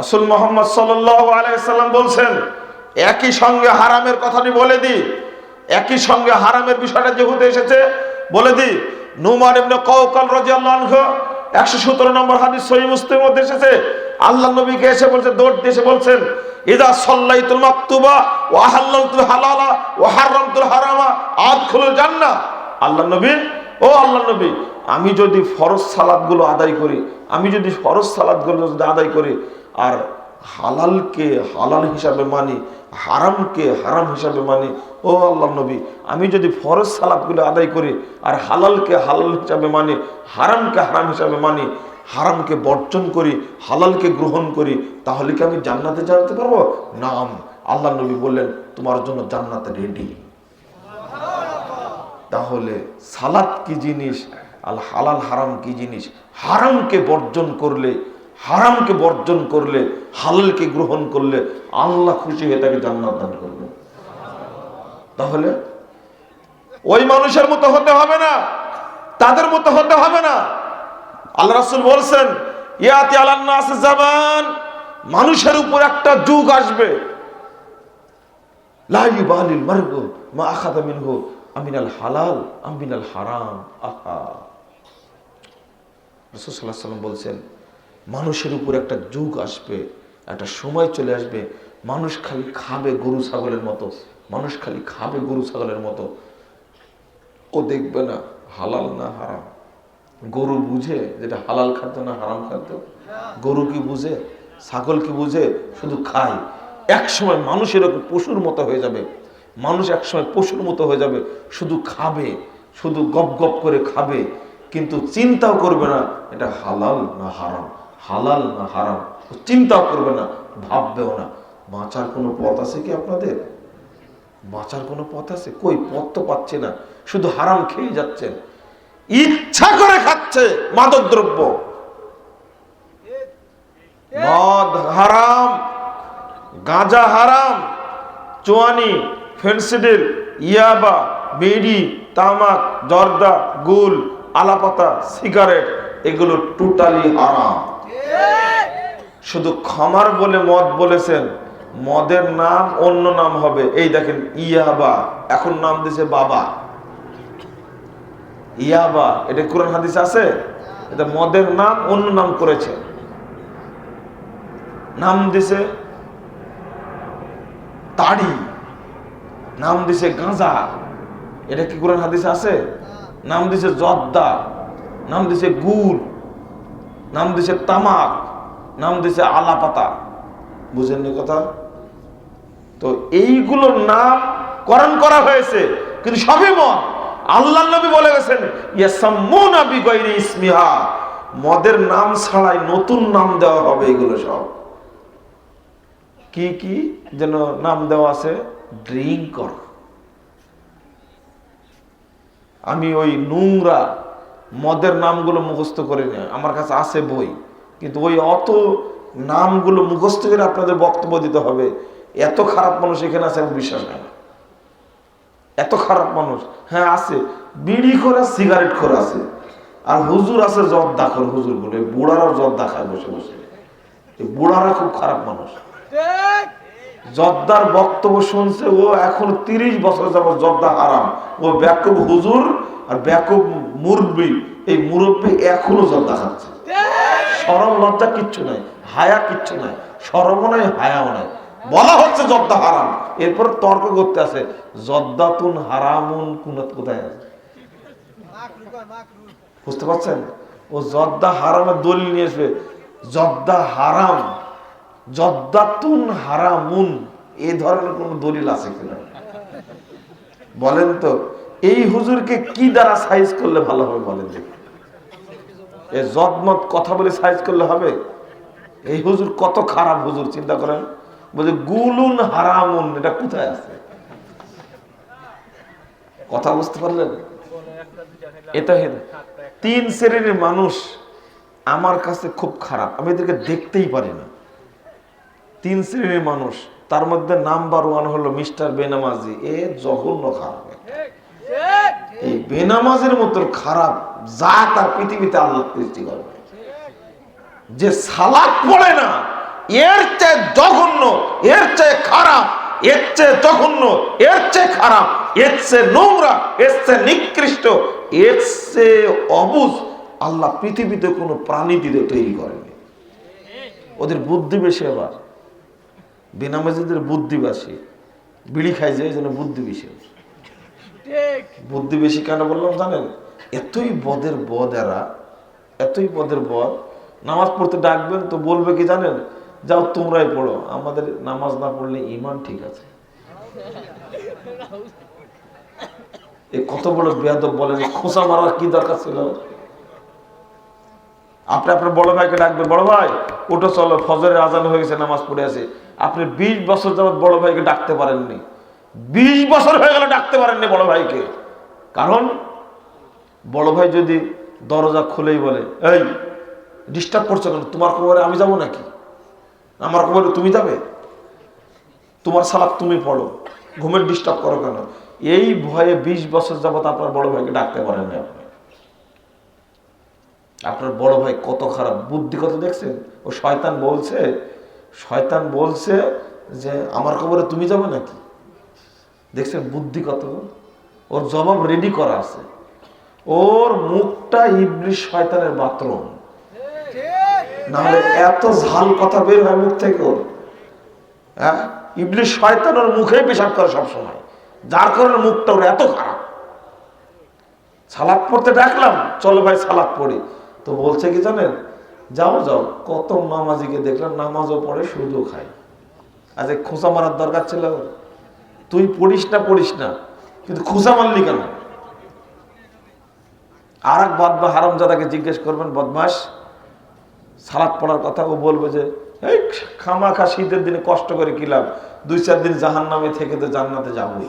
রসুল মোহাম্মদ সাল্লাম বলছেন, একই সঙ্গে হারামের কথাটি বলে দি একই সঙ্গে হারামের বিষয়টা যেহেতু এসেছে, বলে দি নুমান ইবনে কওকাল রাদিয়াল্লাহু আনহু 117 নম্বর হাদিস সহিহ মুসলিমের মধ্যে এসেছে, আল্লাহ নবীকে এসে বলছে দৌড় দিয়ে এসে বলছেন, ইদা সাল্লাইতুল মাকতুবা ওয়া আহাল্লাতুল হালালা ওয়া হারামতুল হারামা, আদখুলুল জান্নাহ। আল্লাহ নবী, ও আল্লাহ নবী আমি যদি ফরজ সালাদগুলো আদায় করি, আমি যদি ফরজ সালাদগুলো যদি আদায় করি, আর হালালকে হালাল হিসাবে মানি, হারামকে হারাম হিসাবে মানি, ও আল্লাহ নবী, আমি যদি ফরজ সালাদগুলো আদায় করি, আর হালালকে হালাল হিসাবে মানি, হারামকে হারাম হিসাবে মানি, হারামকে বর্জন করি, হালালকে গ্রহণ করি, তাহলে কি আমি জান্নাতে জানতে পারব? নাম। আল্লাহ নবী বললেন, তোমার জন্য জান্নাতে রেডি তাহলে সালাদ কি জিনিস? আল হালাল হারাম কি জিনিস? হারামকে বর্জন করলে, হারামকে বর্জন করলে, হালালকে গ্রহণ করলে আল্লাহ খুশি হয়ে তাকে জান্নাত দান করবে তাহলে ওই মানুষের মতো হতে হবে না, তাদের মতো হতে হবে না। আল্লাহ রাসূল বলছেন, ইয়াতি আলান্নাস জামান মানুষের উপর একটা যুগ আসবে। লা ইউবালিল মারগু মা আখাযা মিনহু আমিনাল হালাল আমিনাল হারাম। আহা। রাসূল সাল্লাল্লাহু আলাইহি ওয়াসাল্লাম বলছেন, মানুষের উপর একটা যুগ আসবে, একটা সময় চলে আসবে, মানুষ খালি খাবে গরু, ছাগলের মতো, মানুষ খালি খাবে গরু, ছাগলের মতো। ও দেখবে না হালাল না হারাম। গরু বুঝে যেটা হালাল খাদ্য না হারাম খাদ্য? গরু কি বুঝে? ছাগল কি বুঝে? শুধু খায়। এক সময় মানুষ এরকম পশুর মতো হয়ে যাবে। মানুষ এক সময় পশুর মতো হয়ে যাবে। শুধু খাবে, শুধু গপ গপ করে খাবে। কিন্তু চিন্তাও করবে না, এটা হালাল না হারাম? হালাল না হারাম? চিন্তাও করবে না, ভাববেও না। বাঁচার কোনো পথ আছে কি আপনাদের? বাঁচার কোনো পথ আছে? কই, পথ তো পাচ্ছে না। শুধু হারাম খেয়ে যাচ্ছেন। ইচ্ছা করে খাচ্ছে মাদক দ্রব্য মদ হারাম, গাঁজা হারাম চোয়ানি ফেন্সিডিল, ইয়াবা, বিড়ি, তামাক, জর্দা, গুল আলাপাতা, সিগারেট, এগুলো টোটালি হারাম। শুধু খামার বলে মদ বলেছেন, মদের নাম অন্য নাম হবে। এই দেখেন, ইয়াবা, এখন নাম দিছে বাবা। ইয়াবা, এটা কোরআন হাদিস আছে? এটা মদের নাম, অন্য নাম করেছে। নাম দিছে তাড়ি, নাম দিছে গাঁজা। এটা কি কোরআন হাদিস আছে? নাম দিছে জর্দা, নাম দিছে গুড়, নাম দিছে তামাক, নাম দিছে আলাপাতা। বুঝেননি কথা? তো এইগুলোর নাম করণ করা হয়েছে, কিন্তু সবই মদ। আল্লাহ নবী বলে গেছেন ইসমিহা। মদের নাম ছাড়াই নতুন নাম দেওয়া হবে এগুলো সব। কি কি যেন নাম দেওয়া আছে? ড্রিঙ্কর আমি ওই নোংরা মদের নামগুলো মুখস্থ করে নিই আমার কাছে আছে বই। কিন্তু ওই অত নামগুলো মুখস্থ করে আপনাদের বক্তব্য দিতে হবে। এত খারাপ মানুষ এখানে আছে, আমি বিশ্বাস না। এত খারাপ মানুষ। হ্যাঁ আছে। বিড়ি আর সিগারেট খোর আছে। আর হুজুর আছে জর্দা খোর হুজুর বলে, বুড়ারাও জর্দা খায় বসে বসে। বুড়ারা খুব খারাপ মানুষ। জর্দার বক্তব্য শুনছে ও এখন তিরিশ বছর যাব জর্দা হারাম। ও ব্যাকুব হুজুর আর ব্যাকুব মুরব্বী, এই মুরব্বী এখনও জর্দা খাচ্ছে। সরম লজ্জা কিচ্ছু নাই, হায়া কিচ্ছু নাই, সরমও নাই, হায়াও নাই। বলা হচ্ছে জর্দা হারাম। এরপর তর্ক করতে আছে, জর্দাতুন হারামুন কুনাত কোথায় আছে? বুঝতে পারছেন? ও জর্দা হারামের দলিল নিয়ে আসবে জর্দা হারাম। হারামুন এই ধরনের কোন দলিল আছে কিনা? বলেন তো, এই হুজুরকে কি দ্বারা সাইজ করলে ভালো হবে বলেন এ জদমত কথা বলে সাইজ করলে হবে? এই হুজুর কত খারাপ হুজুর, চিন্তা করেন। বলছে, গুলুন হারামুন, এটা কোথায় আছে? কথা বুঝতে পারলেন? এটা তিন শ্রেণির মানুষ আমার কাছে খুব খারাপ, আমি এদেরকে দেখতেই পারি না। তিন শ্রেণির মানুষ, তার মধ্যে নাম্বার ওয়ান হলো মিস্টার বেনামাজি। এ জঘন্য খারাপ। এই বেনামাজের মতো খারাপ যা তার পৃথিবীতে আল্লাহ সৃষ্টি করবে। যে সালাদ পড়ে না, এর চেয়ে জঘন্য, এর চেয়ে খারাপ, এর চেয়ে জঘন্য, এর চেয়ে খারাপ, এর চেয়ে নোংরা, এর চেয়ে নিকৃষ্ট, এর চেয়ে অবুজ আল্লাহ পৃথিবীতে কোনো প্রাণী দিতে তৈরি করেনি। ওদের বুদ্ধি বেশি আবার বেনামাজিদের বুদ্ধি বেশি বিড়ি খাই যায় জন্য বুদ্ধি বেশি। বুদ্ধি বেশি কেন বললাম জানেন? এতই বদের বদ এরা এতই বদের বদ নামাজ পড়তে ডাকবেন তো বলবে কি জানেন? যাও তোমরাই পড়ো আমাদের নামাজ না পড়লে ইমান ঠিক আছে। এ কত বড় বেয়াদব বলেন খোসা মারার কি দরকার ছিল? আপনি আপনার বড় ভাইকে ডাকবেন বড় ভাই ওটা চলো ফজরের আজান হয়ে গেছে নামাজ পড়ে আছে আপনি বিশ বছর যাবত বড় ভাইকে ডাকতে পারেননি। বিশ বছর হয়ে গেল ডাকতে পারেননি বড় ভাইকে। কারণ বড় ভাই যদি দরজা খুলেই বলে, এই ডিস্টার্ব করছ কেন? তোমার খবরে আমি যাব নাকি? আমার খবরে তুমি যাবে? তোমার সালাক তুমি পড়ো। ঘুমের ডিস্টার্ব করো কেন? এই ভয়ে বিশ বছর যাবত আপনার বড় ভাইকে ডাকতে পারেন না আপনি। আপনার বড় ভাই কত খারাপ। বুদ্ধি কত দেখছেন? ও শয়তান বলছে শয়তান বলছে যে, আমার খবরে তুমি যাবে নাকি? দেখছেন বুদ্ধি কত? ওর জবাব রেডি করা আছে। ওর মুখটা ইবলিশ শয়তানের বাথরুম। নাহলে এত ঝাল কথা বের হয় মুখ থেকে ওর। হ্যাঁ? ইবলিশ শয়তান ওর মুখেই পেশাব করে সবসময়। যার কারণে মুখটা ওর এত খারাপ। সালাদ পড়তে ডাকলাম, চলো ভাই সালাদ পড়ি। তো বলছে কি জানেন? যাও যাও। কত নামাজিকে দেখলাম, নামাজও পড়ে শুধু খায়। এই খোঁচা মারার দরকার ছিল। তুই পড়িস না পড়িস না। কিন্তু খোঁচা মারলি কেন? আর এক বদমা হারামজাদাকে জিজ্ঞেস করবেন বদমাস সালাদ পড়ার কথা ও বলবে যে, এই খামাখা শীতের দিনে কষ্ট করে কিলাম দুই, চার দিন জাহান নামে থেকে তো জান্নাতে যাবই।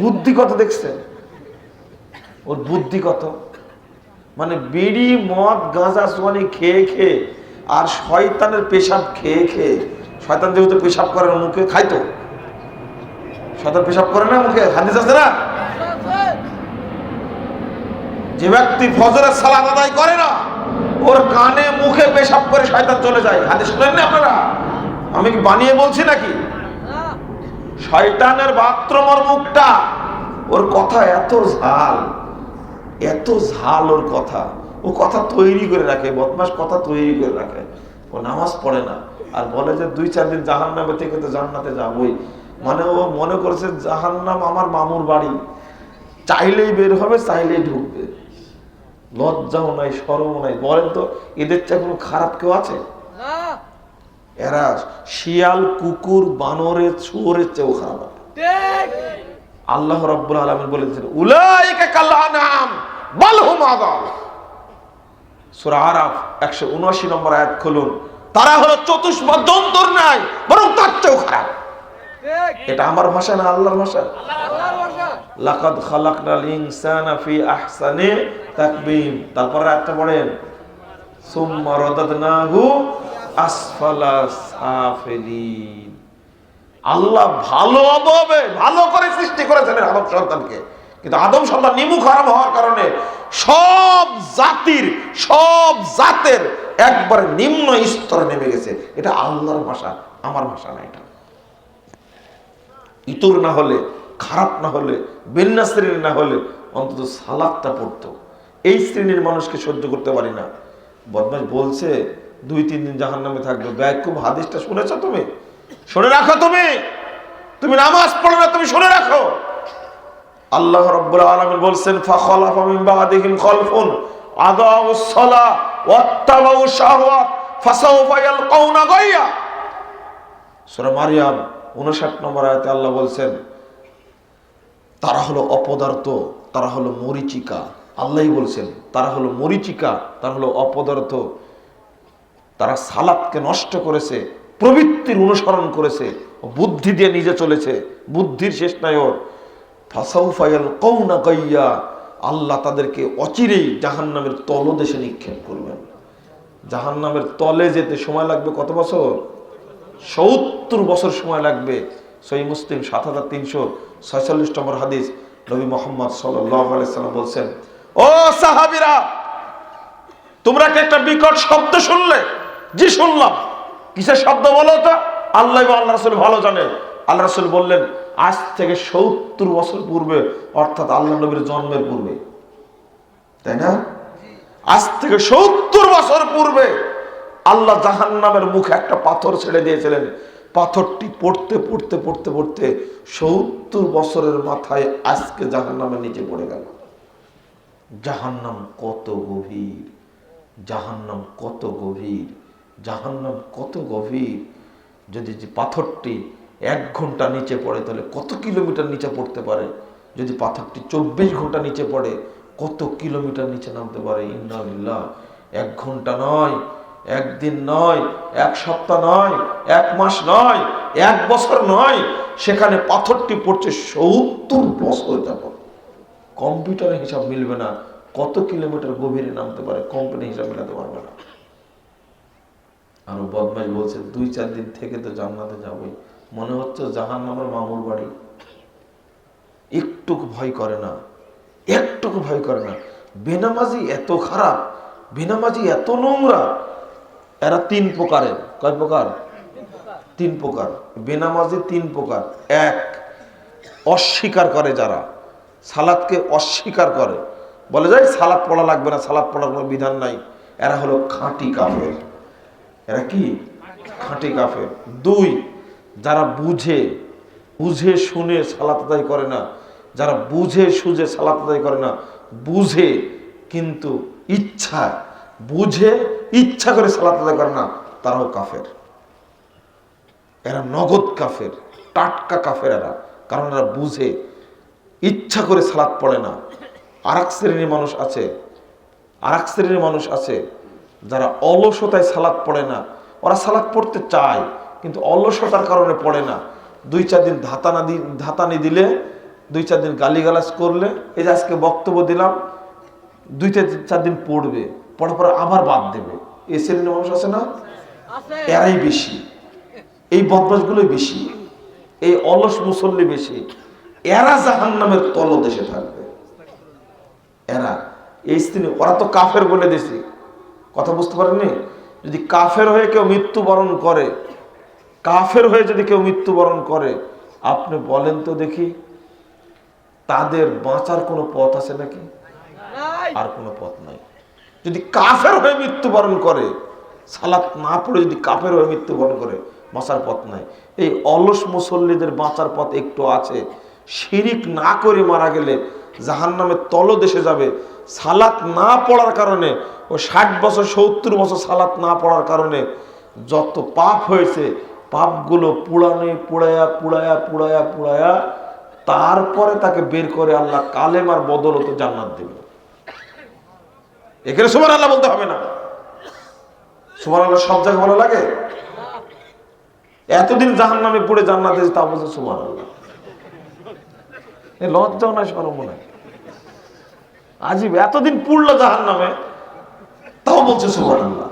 বুদ্ধি কত দেখছে? ওর বুদ্ধি কত? মানে বিড়ি মদ গাঁজা সোয়ানি খেয়ে খেয়ে আর শয়তানের পেশাব খেয়ে খেয়ে শয়তান যেহেতু পেশাব করে না মুখে খাইতো শয়তান পেশাব করে না মুখে হাদিস আছে না? যে ব্যক্তি ফজরের সালাত আদায় করে না ওর কানে মুখে পেশাব করে শয়তান চলে যায়। হাদিস শুনেন না আপনারা? আমি কি বানিয়ে বলছি নাকি? শয়তানের বাথরুম ওর মুখটা ওর কথা এত ঝাল। এত ঝাল ওর কথা। ও কথা তৈরি করে রাখে বদমাস কথা তৈরি করে রাখে। ও নামাজ পড়ে না। আর বলে যে দুই চার দিন জাহান নামে থেকে তো জান্নাতে যাবই। মানে ও মনে করেছে জাহান নাম আমার মামুর বাড়ি। চাইলেই বের হবে চাইলেই ঢুকবে। লজ্জাও নাই সরমও নাই। বলেন তো এদের চেয়ে কোনো খারাপ কেউ আছে? এরা শিয়াল কুকুর বানরের শুয়োরের চেয়েও খারাপ। আল্লাহ রব্বুল আলমিন বলেছেন উলাইকা কাল্লানাম বালহুম আদাল সূরা আরাফ 179 নম্বর আয়াত খুলুন। তারা হলো বরং তার চেয়েও খারাপ। এটা আমার ভাষা না আল্লাহর ভাষা? লাকাদ খালাকনাল তাকবীম। তারপর একটা পড়েন। সুম্মা রাদাদনাহু আসফালা সাফিলিন। আল্লাহ ভালো হবে ভালো করে সৃষ্টি করেছেন আদম সন্তানকে। কিন্তু আদম সন্তান নিমুখ হারাম হওয়ার কারণে সব জাতির, সব জাতের একবারে নিম্ন স্তরে নেমে গেছে। এটা আল্লাহর ভাষা, আমার ভাষা না এটা। ইতর না হলে, খারাপ না হলে বেন্না শ্রেণির না হলে অন্তত সালাদটা পড়তো। এই শ্রেণির মানুষকে সহ্য করতে পারি না। বদমাস বলছে, দুই, তিন দিন জাহান নামে থাকবে খুব হাদিসটা শুনেছ তুমি? শুনে রাখো তুমি। তুমি নামাজ পড়ো না, তুমি শুনে রাখো। আল্লাহ রাব্বুল আলামিন বলছেন, ফাখলাফা বাদিহিম খালফুন, আদাউস সালা ওয়াত্তাবাউ শাহওয়াত ফাসাউফা ইয়ালকাউনা গায়য়া সূরা মারইয়াম 59 নম্বর আয়াতে আল্লাহ বলছেন, তারা হলো অপদার্থ, তারা হলো মরিচিকা। আল্লাহই বলছেন, তারা হলো মরিচিকা, তারা হলো অপদার্থ। তারা সালাদকে নষ্ট করেছে, প্রবৃত্তির অনুসরণ করেছে, বুদ্ধি দিয়ে নিজে চলেছে, বুদ্ধির শেষ নাই ফাসাউফায়াল কৌনা গাইয়া, আল্লাহ তাদেরকে অচিরেই জাহান্নামের তলদেশে নিক্ষেপ করবেন। জাহান্নামের তলে যেতে সময় লাগবে কত বছর? সত্তর বছর সময় লাগবে। সই মুসলিম সাত হাজার তিনশো ছয়চল্লিশ নম্বর হাদিস নবী মোহাম্মদ সাল্লাম বলছেন, ও সাহাবিরা, তোমরা কি একটা বিকট শব্দ শুনলে? জি, শুনলাম। কিসের শব্দ বলো তো? আল্লাহ আল্লাহ রসুল ভালো জানে। আল্লাহ রসুল বললেন আজ থেকে সত্তর বছর পূর্বে, অর্থাৎ আল্লাহ নবীর জন্মের পূর্বে। তাই না? আজ থেকে সত্তর বছর পূর্বে আল্লাহ জাহান নামের মুখে একটা পাথর ছেড়ে দিয়েছিলেন। পাথরটি পড়তে পড়তে পড়তে পড়তে সত্তর বছরের মাথায় আজকে জাহান নামের নিচে পড়ে গেল। জাহান নাম কত গভীর জাহান নাম কত গভীর জাহান নাম কত গভীর। যদি যে পাথরটি এক ঘণ্টা নিচে পড়ে, তাহলে কত কিলোমিটার নিচে পড়তে পারে? যদি পাথরটি চব্বিশ ঘণ্টা নিচে পড়ে, কত কিলোমিটার নিচে নামতে পারে? ইন্নালিল্লাহ এক ঘণ্টা নয়, একদিন নয়, এক সপ্তাহ নয়, এক মাস নয়, এক বছর নয়, সেখানে পাথরটি পড়ছে সত্তর বছর যাবত কম্পিউটারের হিসাব মিলবে না, কত কিলোমিটার গভীরে নামতে পারে কম্পিউটার হিসাব মেলাতে পারবে না। আরও বদমাইশ বলছে, দুই চার দিন থেকে তো জান্নাতে যাবই। মনে হচ্ছে জাহান নামের মামুর বাড়ি। একটুকু ভয় করে না, একটুকু ভয় করে না। বেনামাজি এত খারাপ, বেনামাজি এত নোংরা। এরা তিন প্রকারের। কয় প্রকার? তিন প্রকার। বেনামাজি তিন প্রকার। এক, অস্বীকার করে যারা। সালাদকে অস্বীকার করে। বলে যায় সালাদ পড়া লাগবে না, সালাদ পড়ার কোনো বিধান নাই। এরা হলো খাঁটি কাফের। এরা কি? খাঁটি কাফের। দুই যারা বুঝে বুঝে শুনে সালাত আদায় করে না, যারা বুঝে সুঝে সালাত আদায় করে না, বুঝে কিন্তু ইচ্ছা, বুঝে ইচ্ছা করে সালাত আদায় করে না, তারাও কাফের। এরা নগদ কাফের, টাটকা কাফের এরা, কারণ এরা বুঝে, ইচ্ছা করে সালাত পড়ে না। আর এক শ্রেণির মানুষ আছে আর এক শ্রেণির মানুষ আছে, যারা অলসতায় সালাদ পড়ে না, ওরা সালাদ পড়তে চায় কিন্তু অলসতার কারণে পড়ে না। দুই চার দিন ধাতানা ধাতানি দিলে দুই চার দিন গালিগালাজ করলে এই যে আজকে বক্তব্য দিলাম দুই চার দিন পড়বে পড়ার পরে আবার বাদ দেবে। এই শ্রেণির মানুষ আছে না? এরাই বেশি। এই বদমাসগুলোই বেশি। এই অলস মুসল্লি বেশি। এরা জাহান নামের তলদেশে থাকবে। এরা। এই স্ত্রী ওরা তো কাফের বলে দিছি। কথা বুঝতে পারেননি? যদি কাফের হয়ে কেউ মৃত্যুবরণ করে কাফের হয়ে যদি কেউ মৃত্যুবরণ করে আপনি বলেন তো দেখি তাদের বাঁচার কোনো পথ আছে নাকি? আর কোনো পথ নাই। যদি কাফের হয়ে মৃত্যুবরণ করে সালাত না পড়ে যদি কাফের হয়ে মৃত্যুবরণ করে বাঁচার পথ নাই। এই অলস মুসল্লিদের বাঁচার পথ একটু আছে। শিরিক না করে মারা গেলে জাহান নামে তলদেশে যাবে। সালাত না পড়ার কারণে ও ষাট বছর সত্তর বছর সালাত না পড়ার কারণে যত পাপ হয়েছে পাপগুলো পুড়ানে পুড়ায়া পুড়ায়া পুড়ায়া পুড়ায়া, তারপরে তাকে বের করে আল্লাহ কালেমার বদলতে জান্নাত দেবে এখানে সুমান আল্লাহ বলতে হবে না। সুমান আল্লাহ সব জায়গায় ভালো লাগে? এতদিন জাহান নামে পড়ে জান্নাতে তা বলছে সুমান আল্লাহ লজ্জাও নাই সরম নাই আজিব এতদিন পুড়লো জাহান নামে তাও বলছে সুমান আল্লাহ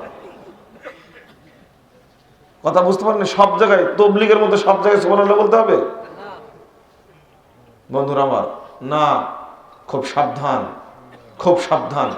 কথা বুঝতে পারেন সব জায়গায়, তবলিগের মধ্যে সব জায়গায় সুবহানাল্লাহ বলতে হবে? বন্ধুরা আমার, না, খুব সাবধান খুব সাবধান।